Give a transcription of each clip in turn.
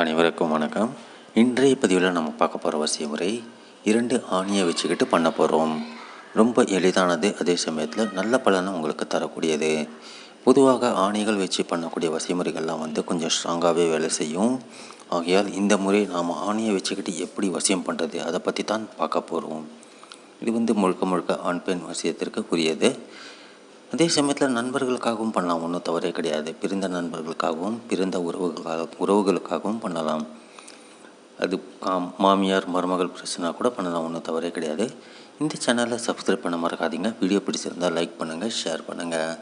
அனைவருக்கும் வணக்கம். இன்றைய பதிவில் நம்ம பார்க்க போகிற வசிய முறை இரண்டு ஆணியை வச்சுக்கிட்டு பண்ண போகிறோம் ரொம்ப எளிதானது அதே சமயத்தில் நல்ல பலனை உங்களுக்கு தரக்கூடியது. பொதுவாக ஆணிகள் வச்சு பண்ணக்கூடிய வசிமுறைகள்லாம் வந்து கொஞ்சம் ஸ்ட்ராங்காகவே வேலை செய்யும். ஆகையால் இந்த முறை நாம் ஆணியை வச்சுக்கிட்டு எப்படி வசியம் பண்ணுறது அதை பற்றி தான் பார்க்க போகிறோம் இது வந்து முழுக்க முழுக்க ஆண் பெண் வசியத்திற்கு உரியது. அதே சமயத்தில் நண்பர்களுக்காகவும் பண்ணலாம். ஒன்றும் தவறே கிடையாது. பிரிந்த நண்பர்களுக்காகவும் பிறந்த உறவுகளுக்காக உறவுகளுக்காகவும் பண்ணலாம். அது மாமியார் மருமகள் பிரச்சனை கூட பண்ணலாம். ஒன்றும் தவறே கிடையாது. இந்த சேனலை சப்ஸ்கிரைப் பண்ண மறக்காதீங்க. வீடியோ பிடிச்சிருந்தால் லைக் பண்ணுங்கள் ஷேர் பண்ணுங்கள்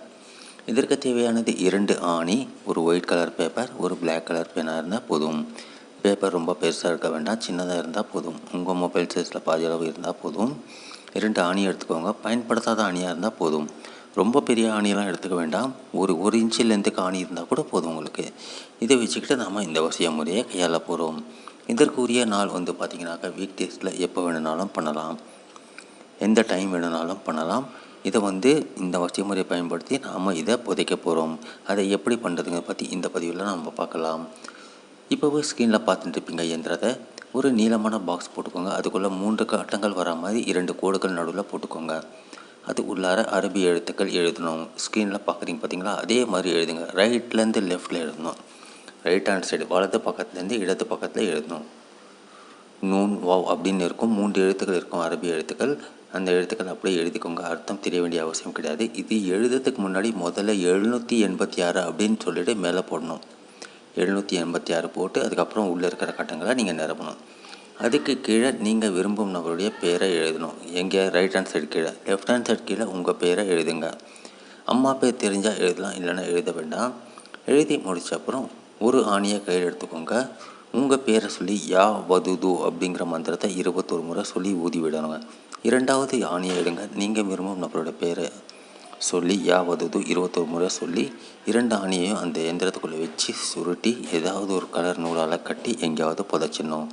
இதற்கு தேவையானது இரண்டு ஆணி. ஒரு ஒயிட் கலர் பேப்பர் ஒரு பிளாக் கலர் பேனாக இருந்தால் போதும். பேப்பர் ரொம்ப பெருசாக இருக்க வேண்டாம். சின்னதாக இருந்தால் போதும். உங்கள் மொபைல் சைஸில் பாதி அளவு இருந்தால் போதும். இரண்டு ஆணி எடுத்துக்கோங்க. பயன்படுத்தாத ஆணியாக இருந்தால் போதும். ரொம்ப பெரிய ஆணியெல்லாம் எடுத்துக்க வேண்டாம். ஒரு ஒரு இன்ச்சு லென்த்துக்கு ஆணி இருந்தால் கூட போதும் உங்களுக்கு. இதை வச்சுக்கிட்டு நாம் இந்த வசிய முறையை கையாள போகிறோம் இதற்குரிய நாள் வந்து பார்த்திங்கனாக்கா வீக் டேஸில் எப்போ வேணுனாலும் பண்ணலாம். எந்த டைம் வேணுனாலும் பண்ணலாம். இதை வந்து இந்த வசிய முறையை பயன்படுத்தி நாம் இதை புதைக்க போகிறோம் அதை எப்படி பண்ணுறதுங்க பற்றி இந்த பதிவில் நம்ம பார்க்கலாம். இப்போவே ஸ்க்ரீனில் பார்த்துட்டு இருப்பீங்க இயந்திரத்தை. ஒரு நீளமான பாக்ஸ் போட்டுக்கோங்க. அதுக்குள்ளே மூன்று கட்டங்கள் வர மாதிரி இரண்டு கோடுகள் நடுவில் போட்டுக்கோங்க. அது உள்ளார அரபி எழுத்துக்கள் எழுதணும். ஸ்க்ரீனில் பார்க்குறீங்க பார்த்தீங்களா அதே மாதிரி எழுதுங்க. ரைட்லேருந்து லெஃப்டில் எழுதணும். ரைட் ஹேண்ட் சைடு வலது பக்கத்துலேருந்து இடது பக்கத்தில் எழுதணும். நூன் வாவ் அப்படின்னு இருக்கும். மூன்று எழுத்துக்கள் இருக்கும் அரபி எழுத்துக்கள். அந்த எழுத்துக்கள் அப்படியே எழுதிக்கோங்க. அர்த்தம் தெரிய வேண்டிய அவசியம் கிடையாது. இது எழுதுறதுக்கு முன்னாடி முதல்ல எழுநூற்றி எண்பத்தி ஆறு அப்படின்னு சொல்லிட்டு மேலே போடணும். எழுநூற்றி எண்பத்தி ஆறு போட்டு அதுக்கப்புறம் உள்ளே இருக்கிற கட்டங்களை நீங்கள் நிரப்பணும். அதுக்கு கீழே நீங்கள் விரும்பும் நபருடைய பேரை எழுதணும். எங்கே ரைட் ஹேண்ட் சைடு கீழே. லெஃப்ட் ஹேண்ட் சைடு கீழே உங்கள் பேரை எழுதுங்க. அம்மா பேர் தெரிஞ்சால் எழுதலாம் இல்லைன்னா எழுத வேண்டாம். எழுதி முடிச்ச அப்புறம் ஒரு ஆணியை கையில் எடுத்துக்கோங்க. உங்கள் பேரை சொல்லி யா வதுது அப்படிங்கிற மந்திரத்தை இருபத்தொரு முறை சொல்லி ஊதி விடணுங்க. இரண்டாவது ஆணியை எடுங்க. நீங்கள் விரும்பும் நபரோட பேரை சொல்லி யா வதுது இருபத்தொரு முறை சொல்லி இரண்டு ஆணியையும் அந்த எந்திரத்துக்குள்ளே வச்சு சுருட்டி ஏதாவது ஒரு கலர் நூலால் கட்டி எங்கேயாவது புதைச்சிடணும்.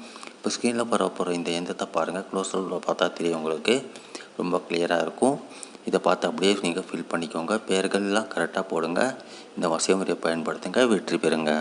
இப்போ ஸ்க்ரீனில் பரவ போகிற இந்த எந்திரத்தை பாருங்கள் க்ளோஸில் பார்த்தா தெரியும் உங்களுக்கு. ரொம்ப கிளியராக இருக்கும். இதை பார்த்து அப்படியே நீங்கள் ஃபில் பண்ணிக்கோங்க. பேர்கள்லாம் கரெக்டாக போடுங்க. இந்த வசதி முறையை பயன்படுத்துங்க. வெற்றி பெறுங்க.